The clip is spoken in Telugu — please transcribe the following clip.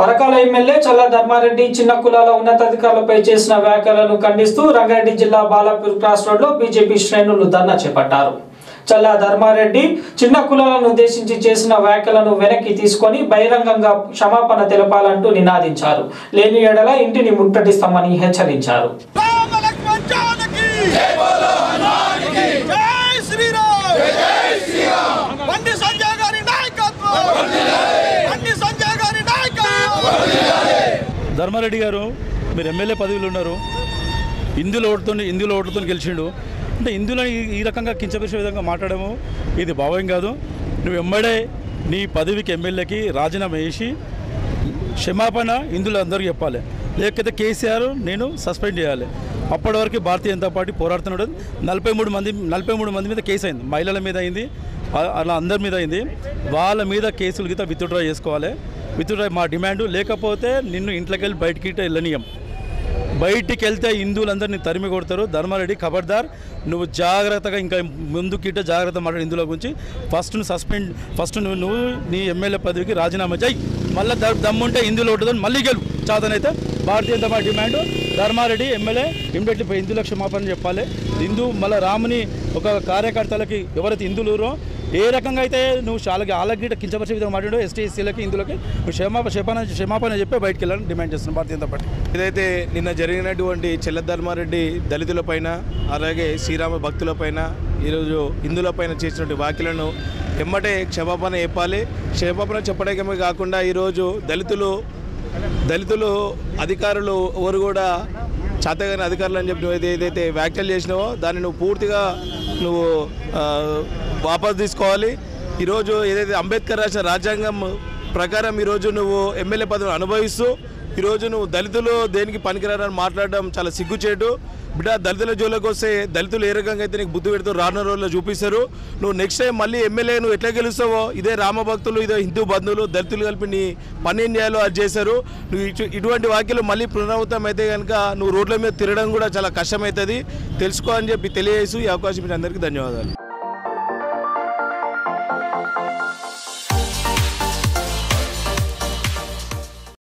పరకాల ఎమ్మెల్యే చల్ల ధర్మారెడ్డి చిన్న కులాల ఉన్నతాధికారులపై చేసిన వ్యాఖ్యలను ఖండిస్తూ రంగారెడ్డి జిల్లా బాలాపూర్ క్రాస్ రోడ్లో బీజేపీ శ్రేణులు ధర్నా చేపట్టారు. చల్లా ధర్మారెడ్డి చిన్న కులాలను ఉద్దేశించి చేసిన వ్యాఖ్యలను వెనక్కి తీసుకొని బహిరంగంగా క్షమాపణ తెలపాలంటూ నినాదించారు. లేని ఎడల ఇంటిని ముట్టడిస్తామని హెచ్చరించారు. ధర్మారెడ్డి గారు మీరు ఎమ్మెల్యే పదవిలో ఉన్నారు. ఇందులో ఓటుతో ఇందులో ఓటుతో గెలిచిండు. అంటే ఇందులో ఈ- రకంగా కించపరిచే విధంగా మాట్లాడము ఇది భావ్యం కాదు. నువ్వు ఎమ్మడే నీ పదవికి ఎమ్మెల్యేకి రాజీనామా చేసి క్షమాపణ ఇందులో అందరికీ చెప్పాలి. లేకపోతే కేసీఆర్ నేను సస్పెండ్ చేయాలి. అప్పటి వరకు భారతీయ జనతా పార్టీ పోరాడుతున్నాడు నలభై మూడు మంది నలభై మూడు మంది మీద కేసు అయింది. మహిళల మీద అయింది. అలా అందరి మీద అయింది. వాళ్ళ మీద కేసులు గీత విత్డ్రా చేసుకోవాలి. విత్డ్రా మా డిమాండ్ లేకపోతే నిన్ను ఇంట్లోకి వెళ్ళి బయటికి ఇట్ట వెళ్ళనీయం. బయటికి వెళ్తే హిందువులందరినీ తరిమి కొడతారు. ధర్మారెడ్డి ఖబర్దార్ నువ్వు జాగ్రత్తగా ఇంకా ముందుకిట జాగ్రత్త మాట్లాడు హిందువుల గురించి. ఫస్ట్ నువ్వు సస్పెండ్ ఫస్ట్ నువ్వు నువ్వు నీ ఎమ్మెల్యే పదవికి రాజీనామా చేయి మళ్ళీ దమ్ముంటే హిందువులు ఓటుదని మళ్ళీ గెలు. చాతనైతే Bharatiya Janata party demand. Dharmareddy MLA immediately హిందువులకు క్షమాపణ చెప్పాలి. హిందూ మళ్ళీ రాముని ఒక కార్యకర్తలకి ఎవరైతే హిందువులు ఏ రకంగా అయితే నువ్వు చాలా వాళ్ళకి కించపరిచే విధంగా మాట్లాడు ఎస్టీ ఎస్సీలకి ఇందులోకి నువ్వు క్షమాపణ క్షమాపణ క్షమాపణ చెప్పి బయటికి వెళ్ళాలని డిమాండ్ చేస్తున్నాం భారతీయ జనతా పార్టీ. ఏదైతే నిన్న జరిగినటువంటి చెల్లధర్మారెడ్డి దళితులపైన అలాగే శ్రీరామ భక్తులపైన ఈరోజు హిందువులపైన చేసినటువంటి వ్యాఖ్యలను ఎమ్మటే క్షమాపణ చెప్పాలి. క్షమాపణ చెప్పడమే కాకుండా ఈరోజు దళితులు దళితులు అధికారులు ఎవరు కూడా చేతగాని అధికారులు అని చెప్పి ఏదైతే వ్యాఖ్యలు చేసినావో దాన్ని నువ్వు పూర్తిగా నువ్వు వాపస్ తీసుకోవాలి. ఈరోజు ఏదైతే అంబేద్కర్ రాసిన రాజ్యాంగం ప్రకారం ఈరోజు నువ్వు ఎమ్మెల్యే పదవిని అనుభవిస్తూ ఈరోజు నువ్వు దళితులు దేనికి పనికిరారని మాట్లాడడం చాలా సిగ్గుచేటు. బిడ్డ దళితుల జోలికి వస్తే దళితులు ఏ రకంగా అయితే నీకు బుద్ధి పెడుతూ రానున్న రోజుల్లో చూపిస్తారు. నువ్వు నెక్స్ట్ టైం మళ్ళీ ఎమ్మెల్యే నువ్వు ఎట్లా గెలుస్తావో ఇదే రామభక్తులు ఇదే హిందూ బంధువులు దళితులు కలిపి నీ పని ఏం చేయాలో అది చేశారు. నువ్వు ఇటువంటి వాక్యలు మళ్ళీ పునరావృతం అయితే కనుక నువ్వు రోడ్ల మీద తిరగడం కూడా చాలా కష్టమవుతుంది తెలుసుకో అని చెప్పి తెలియజేసి ఈ అవకాశం మీరు అందరికీ ధన్యవాదాలు.